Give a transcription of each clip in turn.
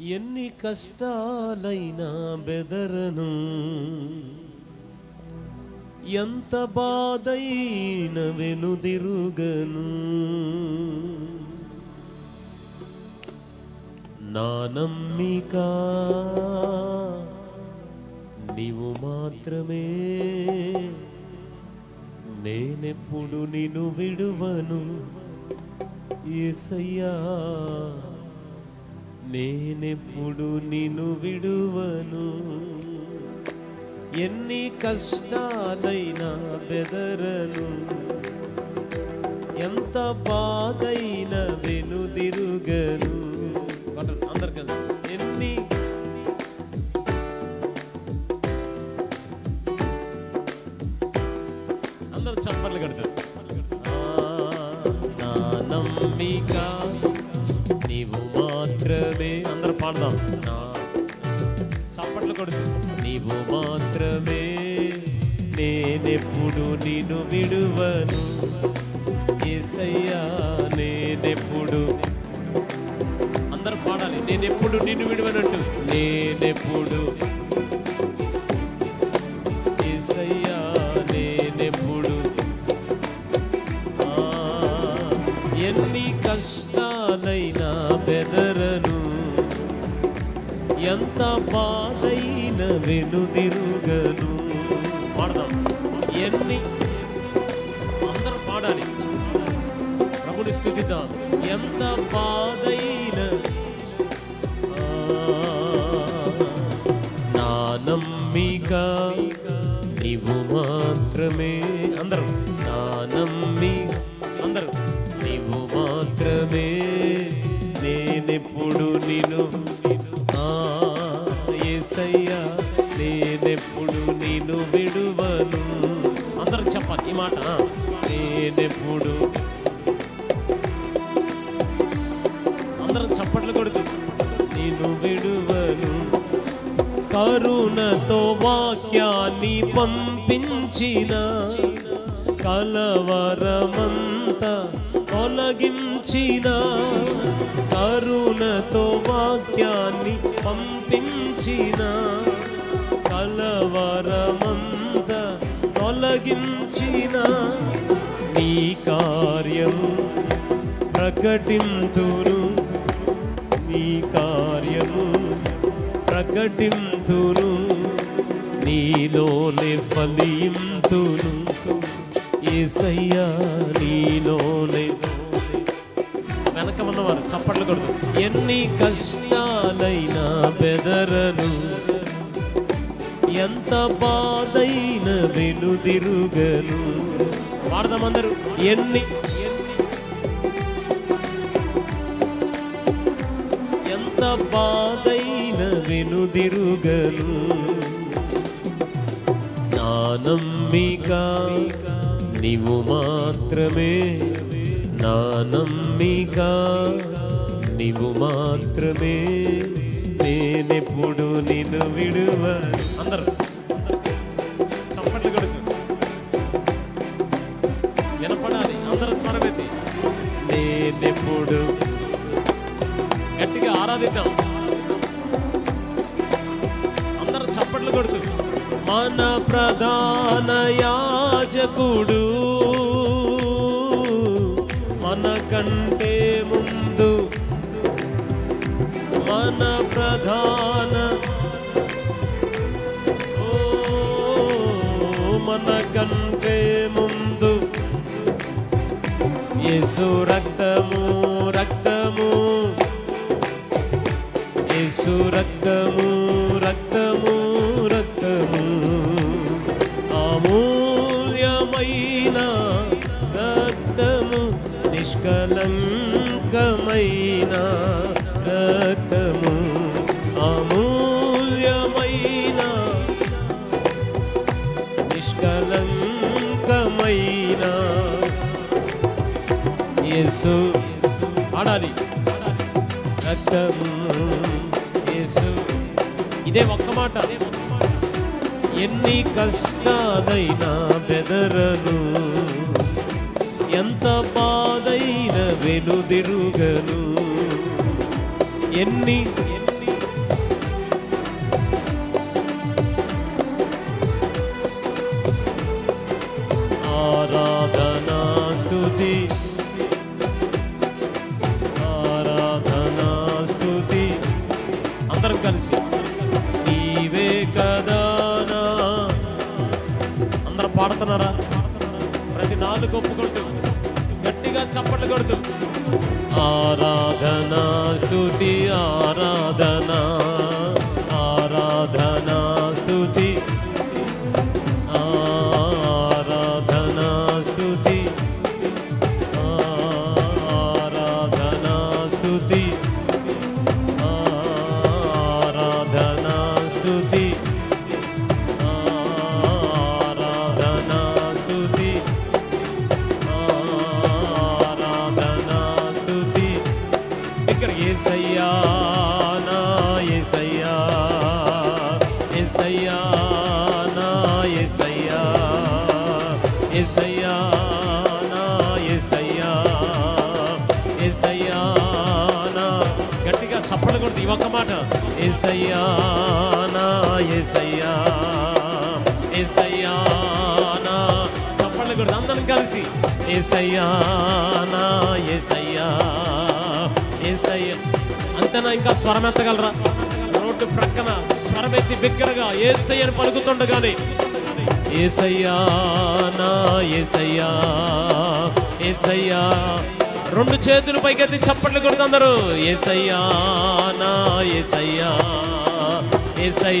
ఎన్ని కష్టాలైనా బెదరను. ఎంత బాధైన వెనుదిరుగను. నా నమ్మిక నీవు మాత్రమే. నేనెప్పుడు నిన్ను విడువను. ఏసయ్యా. నేనెప్పుడు నిన్ను విడువను? ఎన్ని కష్టాలైనా బెదరను? ఎంత బాధైన వెనుదిరుగను? అందరికీ పాడదాం. చప్పట్లు కొడుతూ నీవు మాత్రమే నేనెప్పుడు నిన్ను విడువను. ఏసయ్యా నేనెప్పుడు. అందరు పాడాలి. నేనెప్పుడు నిన్ను విడువనట్టు. నేనెప్పుడు. ఏసయ్యా నేనెప్పుడు. ఆ, ఎన్ని కష్టాలైనా ఎంత బాధైన వెనుదిరుగను పాడదాం. ఎన్ని? అందరూ పాడాలి. ప్రభుని స్థుతిద్దాం. ఎంత బాధైన నా నమ్మిక నీవు మాత్రమే. అందరూ. నా నమ్మి అందరూ. నీవు మాత్రమే. నేనెప్పుడు నిన్ను దేవుడు. అందరం చప్పట్లు కొడుతూ నేను విడువను కరుణతో వాక్యాన్ని పంపించిన కలవరమంత తొలగించిన కరుణతో వాక్యాన్ని పంపించిన కలవరమంత తొలగించిన కార్యం ప్రకటింతును నీ కార్యము ప్రకటింతును నీలోనే ఫలింతును ఏసయ్యా నీలోనే. వెనక ఉన్నవారు చప్పట్లు కొడుతూ ఎన్ని కష్టాలైనా బెదరను ఎంత బాధైన వెనుదిరుగను వాడదామందరూ. ఎన్ని? ఎంత బాధైన వెనుదిరుగను నానమ్మిక నీవు మాత్రమే. నానమ్మిక నీవు మాత్రమే. నేనెప్పుడు నిన్ను విడువ అందరూ. ఆరాధిద్దాం. అందరూ చప్పట్లు కొడుతుంది మన ప్రధాన యాజకుడు మన కంటే ముందు మన ప్రధాన మన కంటే ముందు యేసు రక్త ఎన్ని కష్టాలైనా బెదరను ఎంత బాధైన వెలుదిరుగను ఎన్ని అందరం ప్రతి నాలుగు ఒప్పుకుంటూ గట్టిగా చప్పట్లు కొడుతూ. ఆరాధన స్థుతి ఆరాధనా. యేసయ్యా నా యేసయ్యా యేసయ్యా నా చప్పట్లు కూడా అందరం కలిసి. యేసయ్యా నా యేసయ్యా యేసయ్యా అంతేనా ఇంకా స్వరం ఎత్తగలరా? రోడ్డు ప్రక్కన స్వరం ఎత్తి బిగ్గరగా ఏసయ్యని పలుకుతుండగానే ఏసయ్యా నా ఏసయ్యా ఏసయ్యా. రెండు చేతులు పైకెత్తి చప్పట్లు కొడుతుందరు ఏసయ్యా నా ఏసయ్యా ఏసై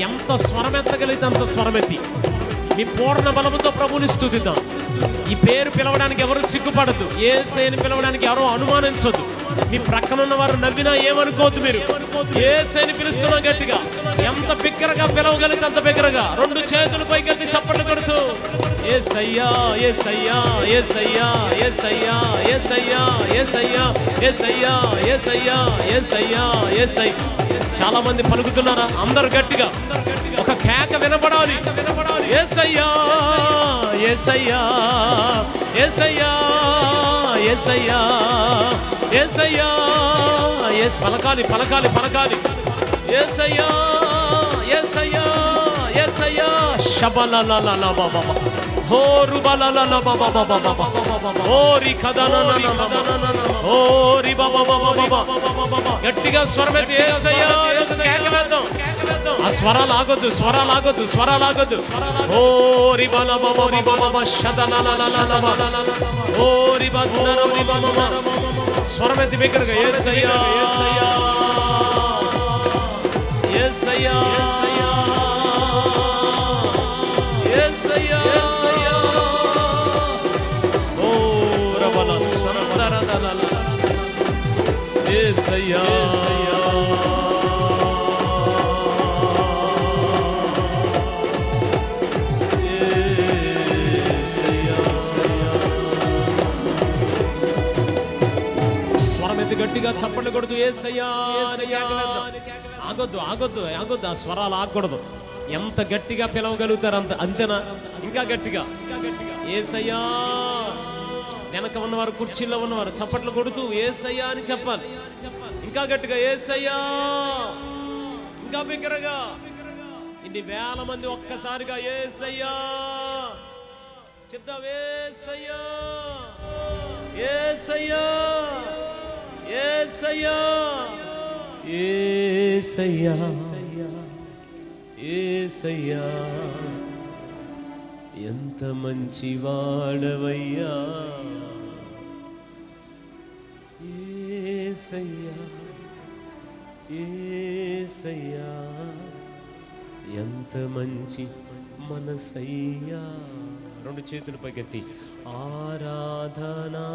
ఎంత స్వరం ఎత్తగలిగితే అంత స్వరమెత్తి. మీ పూర్ణ బలముతో ప్రభుని స్థుతిద్దాం. ఈ పేరు పిలవడానికి ఎవరు సిగ్గుపడద్దు. ఏసైని పిలవడానికి ఎవరు అనుమానించొద్దు. మీ ప్రక్కన ఉన్న వారు నవ్వినా ఏమనుకోవద్దు మీరు. ఏ ఏసైని పిలుస్తున్నా గట్టిగా. ఎంత బిగ్గరగా పిలవగలిగితే అంత బిగ్గరగా. రెండు చేతులు పైకెత్తి చప్పట్లు కొడుతూ ఏసయ్యా ఏసయ్యా ఏసయ్యా ఏసయ్యా ఏసయ్యా ఏసయ్యా ఏసయ్యా ఏసయ్యా ఏసయ్యా ఏసై చాలా మంది పలుకుతున్నారా అందరు గట్టిగా ఒక కేక వినపడాలి ఏసయ్యా ఏసయ్యా ఏసయ్యా ఏసయ్యా ఏసయ్యా ఏస్ పలకాలి పలకాలి పలకాలి ఏసయ్యా ఏసయ్యా ఏసయ్యా శబలలలల బాబా Ori bala la la ba ba ba ba ba ba. Ori kada na na na na. Ori ba ba ba ba ba ba. గట్టిగా స్వరం అయితే కేకలేద్దాం ఆ స్వరాలు ఆగొద్దు స్వరాలు ఆగొద్దు స్వరాలు ఆగొద్దు ఓరి బల బొరి బొమ శతన ఓరి బంధన స్వరం ఎత్తి బిగ్గరగా ఏసయ్యా ఏసయ్యా ఏసయ్యా గట్టిగా చప్పట్లు కొడుతూ ఏసయ్యా అని కేకలేద్దాం. ఆగొద్దు ఆగొద్దు ఆగొద్దు ఆ స్వరాలు ఆగకూడదు. ఎంత గట్టిగా పిలవగలుగుతారు అంత అంతేనా? ఇంకా గట్టిగా. ఏసయ్యా వెనక ఉన్నవారు కుర్చీలో ఉన్నవారు చప్పట్లు కొడుతూ ఏసయ్యా అని చెప్పాలి. ఇంకా గట్టిగా ఏసయ్యా ఇంకా బిగ్గరగా. ఇన్ని వేల మంది ఒక్కసారిగా ఏసయ్యా చెప్దాం ఏసయ్యా ఏసయ్యా ఏసయ్యా ఏసయ్యా ఏసయ్యా. ఎంత మంచి వాడవయ్యా ఏసయ్యా ఏసయ్యా ఎంత మంచి మనసయ్యా. రెండు చేతులు పైకెత్తి ఆరాధనా.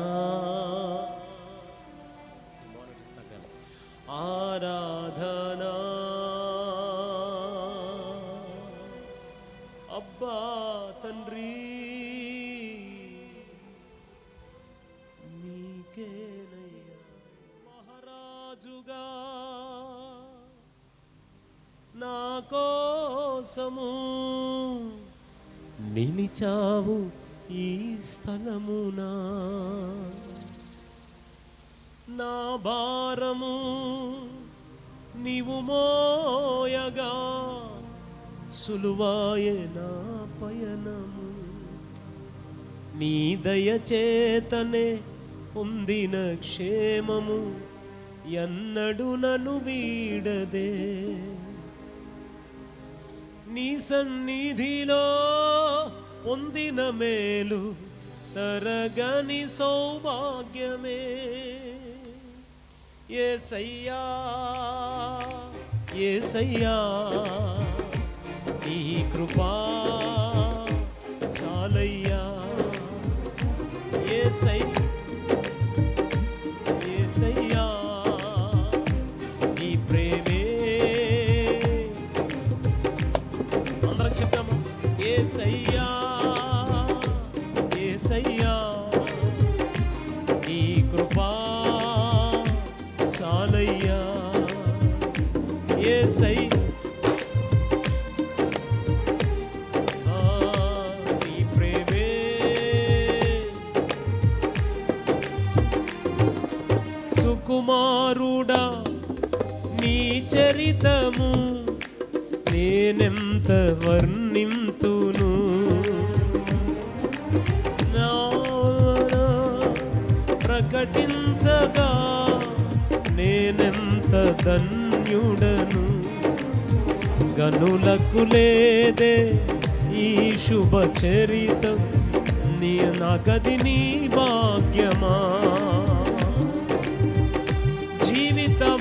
ఆరాధనా. కోసము నిలిచావు ఈ స్థలమున. నా భారము నీవు మోయగా. సులువాయే నా పయనము. నీ దయచేతనే పొందిన క్షేమము. ఎన్నడు నను వీడదే. నీ సన్నిధిలో పొందిన మేలు తరగని సౌభాగ్యమే. ఏ సయ్యా ఏ సయ్యా ఈ కృపా చాలయ్యా. ఏ సయ్యా కుమారుడా నీ చరితము నేనెంత వర్ణింతును? ప్రకటించగా నేనెంత ధన్యుడను? గనులకు లేదే ఈ శుభ చరితం నీ నగది నీ భాగ్యమా?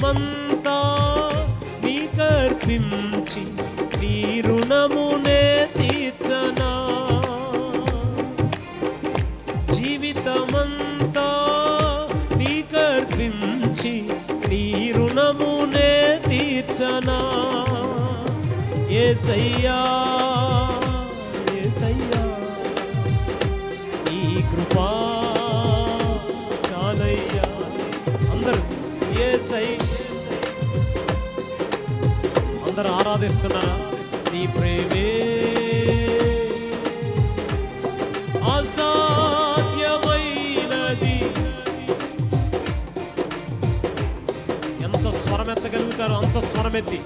జీవితమంతా నీకర్పించి నీ రుణమునే తీర్చనా. జీవితమంతా నీకర్పించి నీ రుణమునే తీర్చనా. ఏసయ్యా ఏసయ్యా నీ కృపా అందరూ ఆరాధిస్తున్నారా? నీ ప్రేమే. అసాధ్యమైనది. ఎంత స్వరం ఎత్తగలుగుతారో అంత స్వరం ఎత్తి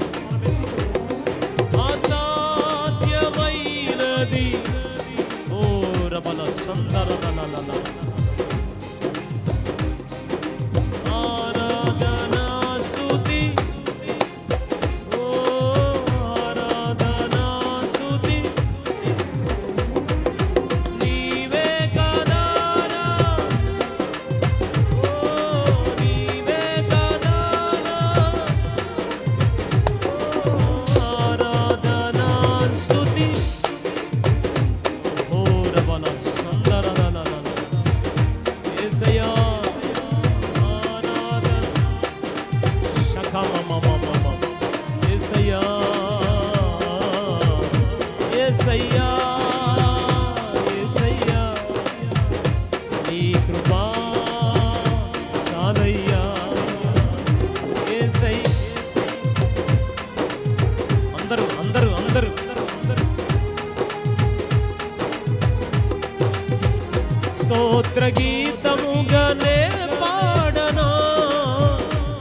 స్తోత్రగీతముగనే పాడనా?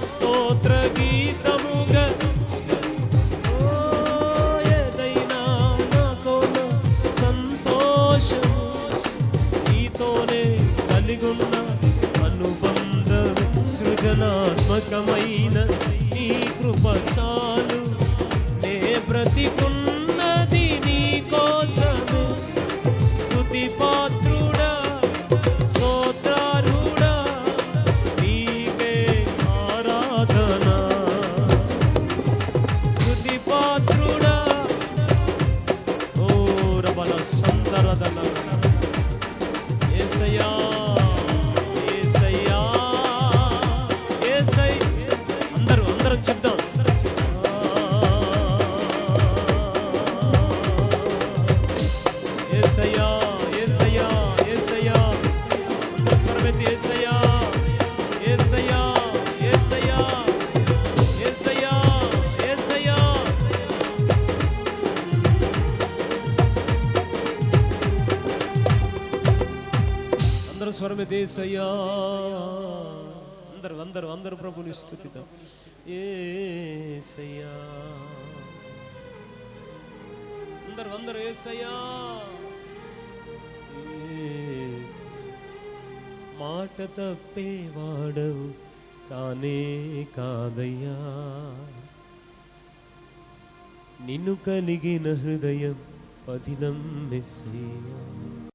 స్తోత్ర ఏదైనా నాతోన సంతోషం నీతోనే కలిగున్న అనుబంధ సృజనాత్మకమైన నీ కృప చాలు. నే బ్రతికున్న దేశయా అందరు అందరు అందరు ప్రభుని స్తుతిద్దాం. ఏసయ్యా అందరు అందరు ఏసయ్యా మాట తప్పే వాడవు నా కానే కాదయ్యా. నిన్ను కలిగిన హృదయం పదిలం మెస్సయ్యా.